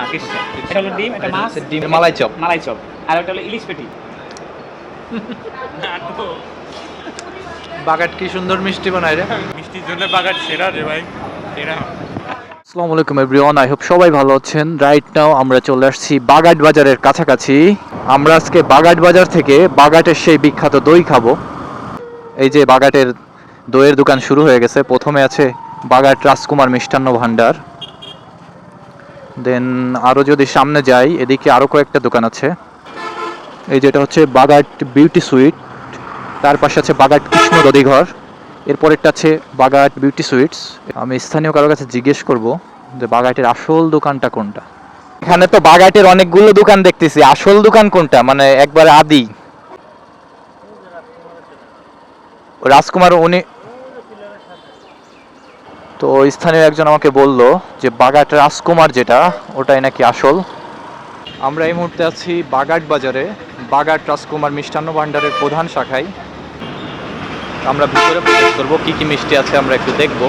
হ্যাঁ কিসটা এটা হলো ডিম এটা মাছ? ডিম। মালাই চপ। মালাই চপ। আর ওটা হলো ইলিশ পেটি। বাগাট কি সুন্দর মিষ্টি বানায় রে। মিষ্টির জন্য বাগান সেরা রে ভাই সেরা। আসসালামু আলাইকুম এভরিওয়ান আই হোপ সবাই ভালো আছেন। রাইট নাও আমরা চলে আসছি বাগাট বাজারের কাছাকাছি। আমরা আজকে বাগাট বাজার থেকে বাগাটের সেই বিখ্যাত দই খাব। এই যে বাগাটের দইয়ের দোকান শুরু হয়ে গেছে। প্রথমে আছে বাগাট রাজকুমার মিষ্টান্ন ভান্ডার। দেন আরও যদি সামনে যাই, এদিকে আরও কয়েকটা দোকান আছে। এই যেটা হচ্ছে বাগাট বিউটি সুইট, তার পাশে আছে বাগাট কৃষ্ণ দধিঘর এরপরেরটা আছে বাগাট বিউটি সুইটস। আমি স্থানীয় কারোর কাছে জিজ্ঞেস করব যে বাগাটের আসল দোকানটা কোনটা। এখানে তো বাগাটের অনেকগুলো দোকান দেখতেছি, আসল দোকান কোনটা? মানে একবার আদি। রাজকুমার, উনি তো স্থানীয় একজন আমাকে বলল যে বাগাট রাজকুমার যেটা, ওটাই নাকি আসল। আমরা এই মুহূর্তে আছি বাগাট বাজারে। বাগাট রাজকুমার মিষ্টান্ন ভাণ্ডারের প্রধান শাখায়। আমরা ভিতরে প্রবেশ করব, কী কী মিষ্টি আছে আমরা একটু দেখব।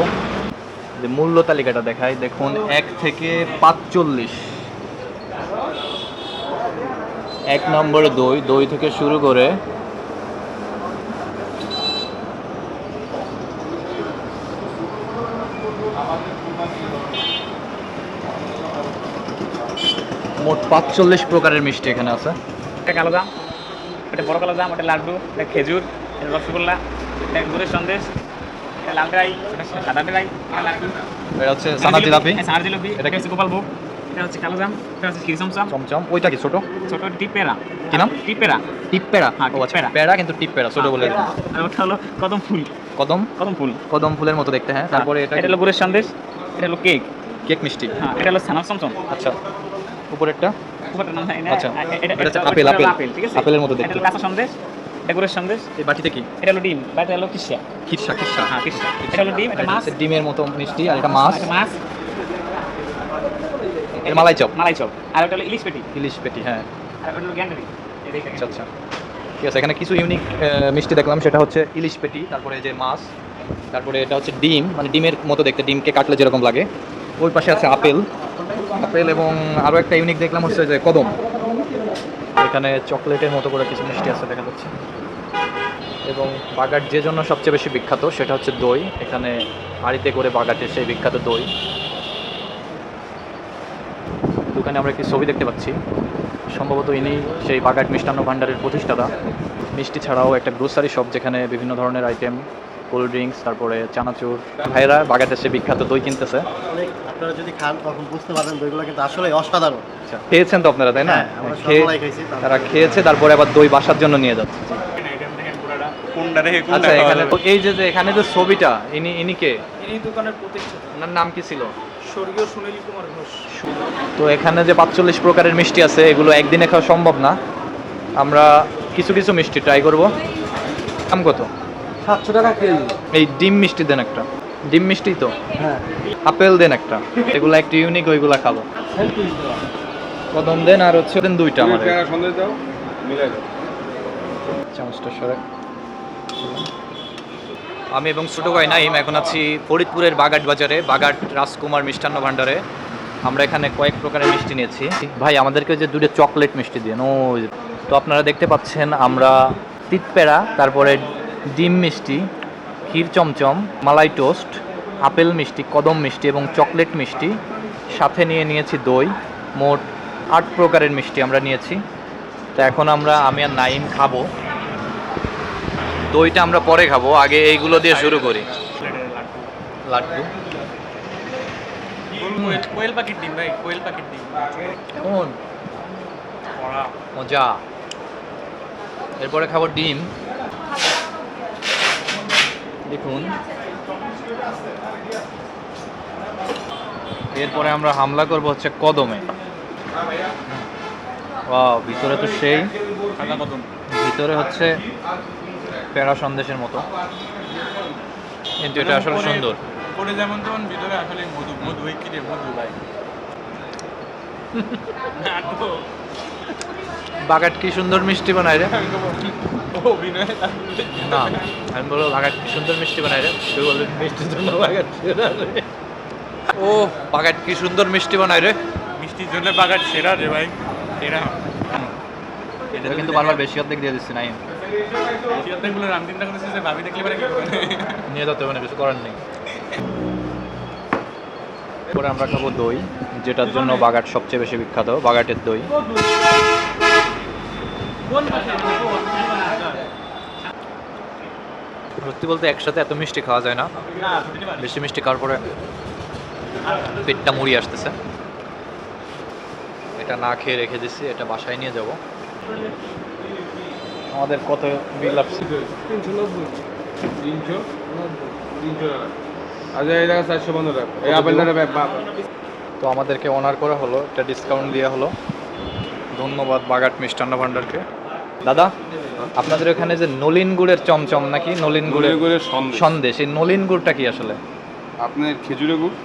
যে মূল্য তালিকাটা দেখাই, দেখুন, এক থেকে পাঁচচল্লিশ। এক নম্বরে দই দই থেকে শুরু করে পাঁচচল্লিশ প্রকারের মিষ্টি এখানে আছে। এটা কালো জাম এটা বড় কালো জাম এটা লাড্ডু এটা খেজুর এটা রসগোল্লা এটা গুড়ের সন্দেশ এটা লাল ড্রাই এটা সাদা ড্রাই এটা লাড্ডু। এটা হচ্ছে সানা জিলাপি। হ্যাঁ, জিলাপি এটা হচ্ছে গোপাল ভোগ এটা হচ্ছে কালো জাম এটা হচ্ছে ক্ষীর চমচম। চমচম। ওইটা কি ছোট? ছোট টিপ পেরা কি নাম? হ্যাঁ, ও আচ্ছা পেড়া। কিন্তু ছোট বলে। আর ওটা হলো কদম ফুল। কদম? কদম ফুল। কদম ফুলের মতো দেখতে হ্যাঁ তারপরে এটা এটা হলো গুড়ের সন্দেশ এটা হলো কেক। কেক মিষ্টি? হ্যাঁ এটা হলো চমচম আচ্ছা উপরেরটা? উপরটা নাম জানি না। আচ্ছা। এটা- এটা আপেল, আপেল। আপেল ঠিক আছে? আপেলের মতো দেখতে। কাঁচা সন্দেশ এটা গুড়ের সন্দেশ। এই বাটিতে কি? এটা হলো ডিম বা এটা হলো কিসা খিরসা খিরসা হ্যাঁ কিসা এটা হলো ডিম এটা মাছ। ডিমের মতো মিষ্টি আর এটা মাছ এটা মাছ। এর মালাই চপ। মালাই চপ। আর ওটা হলো ইলিশ পেটি। ইলিশ পেটি হ্যাঁ। আর ওটা হলো গ্যান্ডারি। আচ্ছা আচ্ছা। ঠিক আছে এখানে কিছু ইউনিক মিষ্টি দেখলাম সেটা হচ্ছে ইলিশ পেটি তারপরে যে মাছ তারপরে এটা হচ্ছে ডিম মানে ডিমের মতো দেখতে ডিমকে কাটলে যেরকম লাগে। ওই পাশে আছে আপেল। আপেল এবং আরও একটা ইউনিক দেখলাম হচ্ছে যে কদম। এখানে চকলেটের মতো করে কিছু মিষ্টি আছে দেখা যাচ্ছে। এবং বাগাট যে জন্য সবচেয়ে বেশি বিখ্যাত সেটা হচ্ছে দই। এখানে হাঁড়িতে করে বাগাটের সেই বিখ্যাত দই। দোকানে আমরা একটি ছবি দেখতে পাচ্ছি। সম্ভবত ইনি সেই বাগাট মিষ্টান্ন ভাণ্ডারের প্রতিষ্ঠাতা। মিষ্টি ছাড়াও একটা গ্রোসারি শপ যেখানে বিভিন্ন ধরনের আইটেম কোল্ড ড্রিঙ্কস তারপরে চানাচুর। ভাইরা বাগাটের সে বিখ্যাত দই কিনতেছে। অনেক আপনারা যদি খান তখন বুঝতে পারবেন দইগুলো কিন্তু আসলে অসাধারণ। আচ্ছা খেয়েছেন তো আপনারা তাই না? হ্যাঁ, তারা খেয়েছে তারপরে আবার দই বাসার জন্য নিয়ে যাচ্ছে। কোনটা রেখে কোনটা আচ্ছা এখানে? এই যে যে এখানে যে ছবিটা ইনি ইনি কে? এই দোকানের প্রতিষ্ঠাতা। ওনার নাম কি ছিল? স্বর্গীয় সুনীল কুমার ঘোষ। তো এখানে যে পাঁচচল্লিশ প্রকারের মিষ্টি আছে এগুলো একদিনে খাওয়া সম্ভব না। আমরা কিছু কিছু মিষ্টি ট্রাই করব। দাম কত? সাতশো টাকা কেজি। এই ডিম মিষ্টি দেন একটা। ডিম মিষ্টি তো। হ্যাঁ। আপেল দেন একটা। এগুলো একটু ইউনিক ওইগুলা খাব। কদম দেন আর হচ্ছে দেন দুইটা আমার সন্দেশ দাও মিলাই চামচটা সরে। আমি এবং ছোট ভাই নাইম এখন আছি ফরিদপুরের বাগাট বাজারে বাগাট রাজকুমার মিষ্টান্ন ভাণ্ডারে। আমরা এখানে কয়েক প্রকারের মিষ্টি নিয়েছি। ভাই আমাদেরকে যে দুটো চকলেট মিষ্টি দিন ও তো আপনারা দেখতে পাচ্ছেন আমরা তিতপেড়া তারপরে ডিম মিষ্টি ক্ষীর চমচম মালাই টোস্ট আপেল মিষ্টি কদম মিষ্টি এবং চকলেট মিষ্টি। সাথে নিয়ে নিয়েছি দই মোট আট প্রকারের মিষ্টি আমরা নিয়েছি। তো এখন আমরা আমি আর নাইম খাব। দইটা আমরা পরে খাব আগে এইগুলো দিয়ে শুরু করি। লাড্ডু। কোয়েল পাখির ডিম ভাই কোয়েল পাখির ডিম। কেমন মজা। এরপরে খাব ডিম। দেখুন। এরপরে আমরা হামলা করব হচ্ছে কদমে। ভিতরে তো সেই। ভিতরে হচ্ছে প্যারা সন্দেশের মতো। কিন্তু এটা আসলে সুন্দর। উপরে যেমন তেমন ভিতরে আসলে মধু মধু এই কিরে মধু ভাই। না তো। বাগাট কি সুন্দর মিষ্টি বানায় রে? না আমি বলব বাগাট কি সুন্দর মিষ্টি বানায় রে? তুই বলবি মিষ্টির জন্য বাগাট ও বাগাট কি সুন্দর মিষ্টি বানায় রে? মিষ্টির জন্য বাগান সেরা রে ভাই সেরা। এটা কিন্তু বারবার বেশি অর্ধেক দিয়ে দিচ্ছি নাই সিদ্ধান্তগুলো আমি চিন্তা করতেছি যে ভাবি দেখলে পরে কি নিয়ে যেতে হবে না কিছু করার নেই। পরে আমরা খাব দই যেটার জন্য বাগাট সবচেয়ে বেশি বিখ্যাত বাগাটের দই। সত্যি বলতে একসাথে এত মিষ্টি খাওয়া যায় না। বেশি মিষ্টি খাওয়ার পরে পেটটা মুড়ি আসতেছে। এটা না খেয়ে রেখে দিচ্ছি এটা বাসায় নিয়ে যাব। আমাদের কত বিল আসছে আচ্ছা তো আমাদেরকে অনার করা হলো, একটা ডিসকাউন্ট দেওয়া হলো। ধন্যবাদ বাগাট মিষ্টান্ন ভান্ডারকে দাদা আপনাদের ওখানে যে নলিন গুড়ের চমচম নাকি? নলিন গুড়ের গুড়ের সন্দেশ। এই নলিন গুড়টা কি আসলে? আপনার খেজুরের গুড়?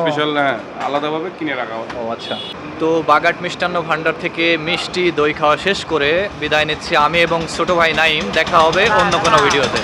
স্পেশাল হ্যাঁ আলাদাভাবে কিনে রাখা হয়। ও আচ্ছা। তো বাগাট মিষ্টান্ন ভান্ডার থেকে মিষ্টি দই খাওয়া শেষ করে বিদায় নিচ্ছি আমি এবং ছোট ভাই নাইম। দেখা হবে অন্য কোনো ভিডিওতে।